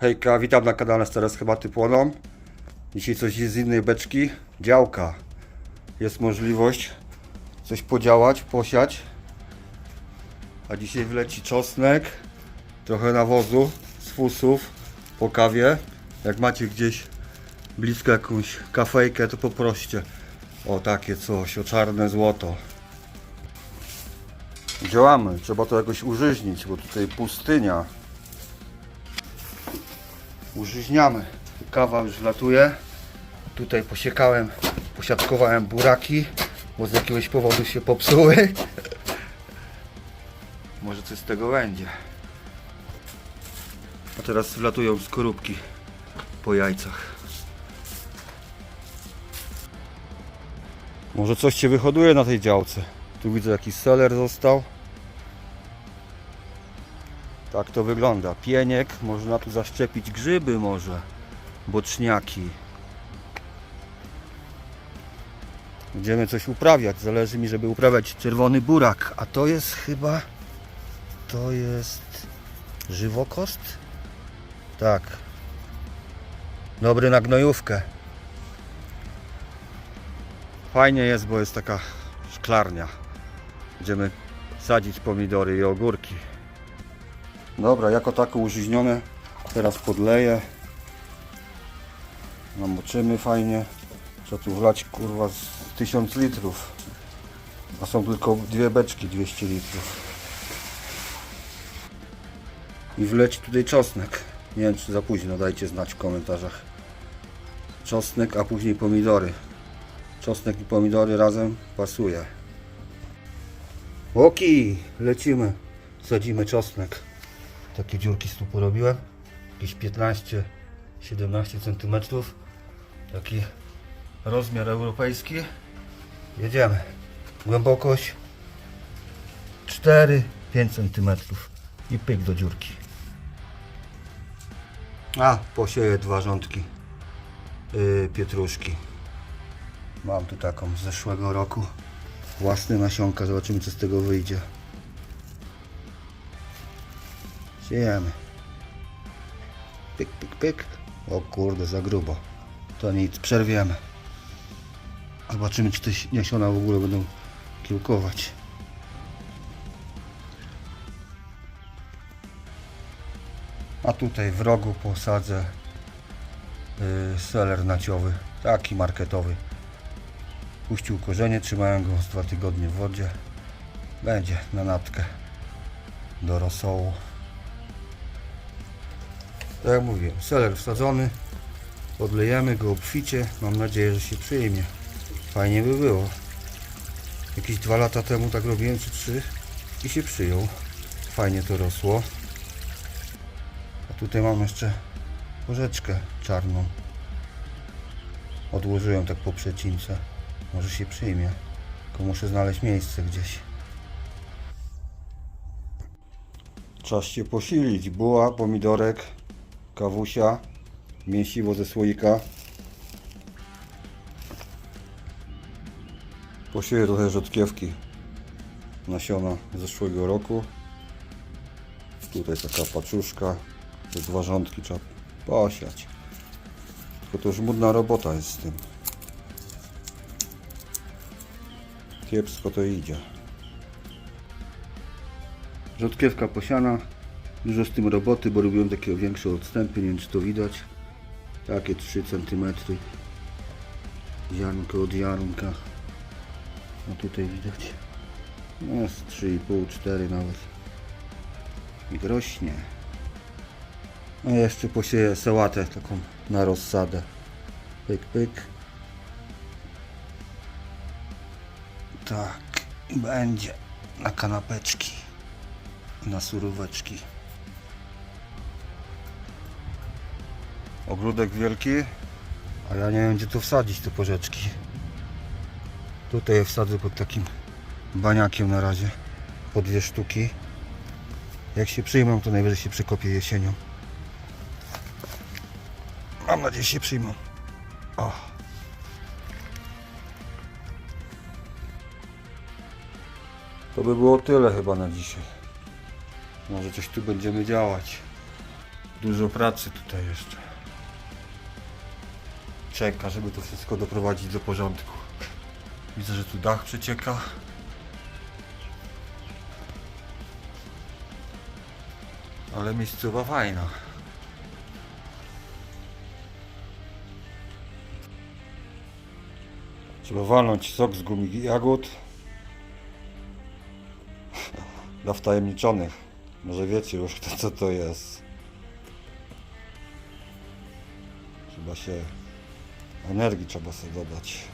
Hejka, witam na kanale Stare Schematy Płoną. Dzisiaj coś z innej beczki. Działka. Jest możliwość coś podziałać, posiać. A dzisiaj wleci czosnek, trochę nawozu z fusów po kawie. Jak macie gdzieś blisko jakąś kafejkę, to poproście o takie coś, o czarne złoto. Działamy, trzeba to jakoś użyźnić, bo tutaj pustynia. Użyźniamy. Kawa już wlatuje. Tutaj posiekałem, posiadkowałem buraki, bo z jakiegoś powodu się popsuły. Może coś z tego będzie. A teraz wlatują skorupki po jajcach. Może coś się wyhoduje na tej działce. Tu widzę jakiś seler został. Tak to wygląda. Pieniek, można tu zaszczepić grzyby może. Boczniaki. Będziemy coś uprawiać. Zależy mi, żeby uprawiać czerwony burak. A to jest chyba... To jest... Żywokost? Tak. Dobry na gnojówkę. Fajnie jest, bo jest taka szklarnia. Będziemy sadzić pomidory i ogórki. Dobra, jako tako użyźnione. Teraz podleję. Namoczymy fajnie. Trzeba tu wlać kurwa z 1000 litrów. A są tylko dwie beczki 200 litrów. I wleci tutaj czosnek. Nie wiem czy za późno, dajcie znać w komentarzach. Czosnek, a później pomidory. Czosnek i pomidory razem pasuje. Oki, lecimy. Sadzimy czosnek. Takie dziurki tu porobiłem. Jakieś 15-17 cm. Taki rozmiar europejski. Jedziemy. Głębokość 4-5 cm. I pyk do dziurki. A, posieję dwa rządki yy, pietruszki. Mam tu taką z zeszłego roku. Własne nasionka, zobaczymy co z tego wyjdzie. Siejemy. Pyk, pyk, pyk. O kurde, za grubo. To nic, przerwiemy. Zobaczymy czy te nasiona w ogóle będą kiełkować. A tutaj w rogu posadzę yy, seler naciowy, taki marketowy. Puścił korzenie, trzymałem go z dwa tygodnie w wodzie. Będzie na natkę do rosołu. Tak jak mówiłem, seler wsadzony. Podlejemy go obficie. Mam nadzieję, że się przyjmie. Fajnie by było. Jakieś dwa lata temu tak robiłem, czy trzy i się przyjął. Fajnie to rosło. A tutaj mam jeszcze porzeczkę czarną. Odłożyłem tak po przecince. Może się przyjmie. Tylko muszę znaleźć miejsce gdzieś. Czas się posilić. Buła, pomidorek, kawusia, mięsiwo ze słoika. Posieję trochę rzodkiewki nasiona zeszłego roku. Tutaj taka paczuszka, te dwa rządki trzeba posiać. Tylko to już mudna robota jest z tym. Kiepsko to idzie. Rzodkiewka posiana. Dużo z tym roboty, bo robiłem takie większe odstępy, nie wiem czy to widać. Takie 3 cm. Ziarnko od ziarnka. No tutaj widać. No z 3,5-4 nawet. I rośnie. No jeszcze posieję sałatę taką na rozsadę. Pyk, pyk. Tak, będzie na kanapeczki, na suróweczki. Ogródek wielki, a ja nie wiem gdzie tu wsadzić te porzeczki. Tutaj je wsadzę pod takim baniakiem na razie, po dwie sztuki. Jak się przyjmą, to najwyżej się przekopię jesienią. Mam nadzieję, się przyjmą. O. To by było tyle chyba na dzisiaj. Może coś tu będziemy działać. Dużo pracy tutaj jeszcze. Czeka, żeby to wszystko doprowadzić do porządku. Widzę, że tu dach przecieka. Ale miejscowa fajna. Trzeba walnąć sok z gumi jagód. Dla wtajemniczonych. Może wiecie już kto, co to jest. Trzeba się... Energii trzeba sobie dodać.